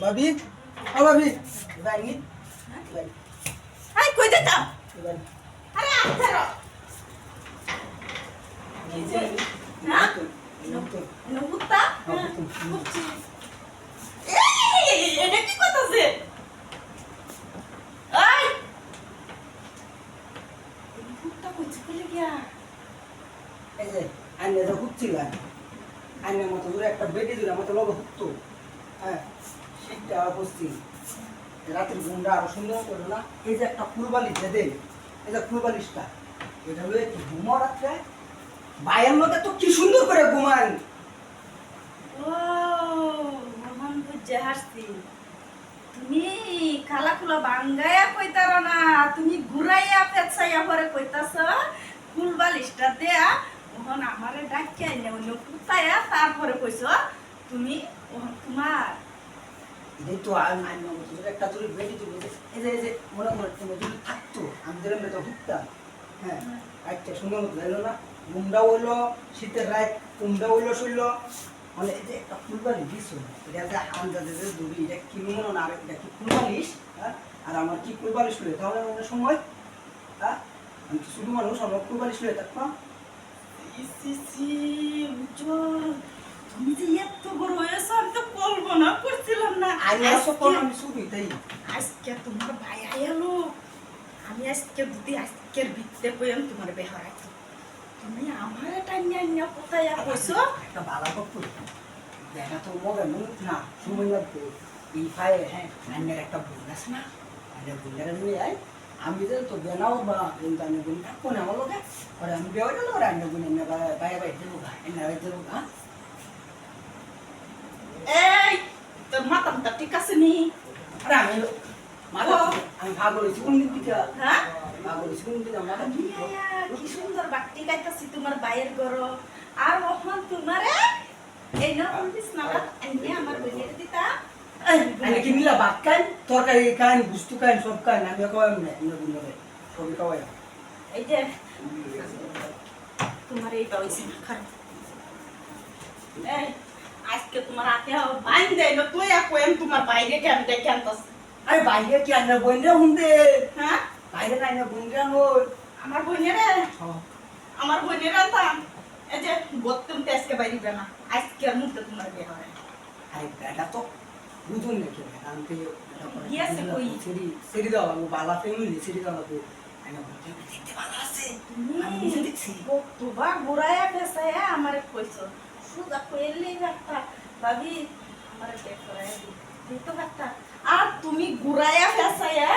ভাবি? ও ভাবি। জানি আই কই দিতা জানি আরে আছারো না? নহুতা এই এটা কি করতেছে? আই! নহুতা কইছে কইলে গিয়া? এই যে আইনে যে হুচ্ছিলেন আইনের মতো একটা বেটি দূরে মতো লোক হুকতো। হ্যাঁ শীতটা বসছি রাতের আরও সুন্দর করল না। এই যে একটা এটা হলো কি ঘুমো রাত্রে মধ্যে তো কি সুন্দর করে ঘুমান তুমি খালা খুলা বাঙ্গায়া কইতার না, তুমি ঘুরাইয়া পেছাইয়া পরে কইতাছ ফুল বালিশটা দেয়া মোহন আমারে ডাকিয়া অন্য কুতায়া তারপরে কইছ, তুমি তোমার এই তো আমি আইনের একটা দূরে বেটি দূরে এই যে এই যে, মনে তুমি যদি থাকতো, আমি যেরকম বেটা হ্যাঁ একটা সুন্দর মতো জানো না? ঘুমটা হইল শীতের হইল শুইলো মানে এই একটা ফুলবালি এটা যে আন্দাজে এটা কি মনে না, আর এটা কি হ্যাঁ আর আমার কি ফুলবালিশ লুয়ে? তাহলে অনেক সময় হ্যাঁ আমি শুধু মানুষ, আমার ফুলবালিশ লুয়ে থাকতাম তুমি যে এত বড় হয়েছো আমি তো কল্পনা করছিলাম না আইনে সকল আজকে- আমি আজকে তোমার ভাই আয়ালো আমি আজকে যদি আজকের ভিত্তে কইম তোমার বেহরাই তুমি আমার টাইম নিয়ে কোথায় কইছো একটা বালা পক্ষ দেখা তো মগে মনে না সময় লাগবে এই ফায়ে হ্যাঁ আন্নের একটা বোন আছে না? আন্নের বোনটাকে নিয়ে আয়। আমি যে তো বেনাও বা কিন্তু আন্নের বোন থাকব না আমার লোকে পরে আমি বেওয়া গেল ওরা আন্নের বোন বাইরে বাইরে দেবো গা এনে বাইরে দেবো গা এই মাথাটা ঠিক আছে নি আরে আমি মাথা আমি ভাগ করেছি কোন দিন থেকে? হ্যাঁ? ভাগ করেছি কোন দিন মাথা কি সুন্দর বাক্তি গাইতাছি তোমার বাইয়ের ঘর। আর ওখান তোমারে? এই না বলতিস না এনে আমার বইয়ের দিতা। আমি কি মিলা ভাত খাই তরকারি খাই বুস্তু খাই সব খাই আমি খাওয়াই না সবই খাওয়াই এই যে তোমার এই পাইছে না খারাপ এই আজকে তোমার হাতে বাইন দেয় না তুই আর কোয়েন তোমার বাইরে কেন দেখে আনতাস আরে বাইরে কি আন্নের বোনরা হুনতে হ্যাঁ? বাইরে নাই না বোনরা হই আমার বোনেরে আমার বোনের আনতাম? এই যে বত্তম তো আজকে বাইরে না আজকের মধ্যে তোমার বিয়ে হয় আরে বেটা তো বুঝুন নাকি বেটা আমি তো গিয়েছে কই? সিঁড়ি সিঁড়ি দাও আমি বালা ফ্যামিলি সিঁড়ি দাও ফেসাইয়া আমার কইছো সুদা কইলেই একটা ভাবি আমার করাইয়া দি দিত একটা। আর তুমি ঘুরাইয়া ফেসাইয়া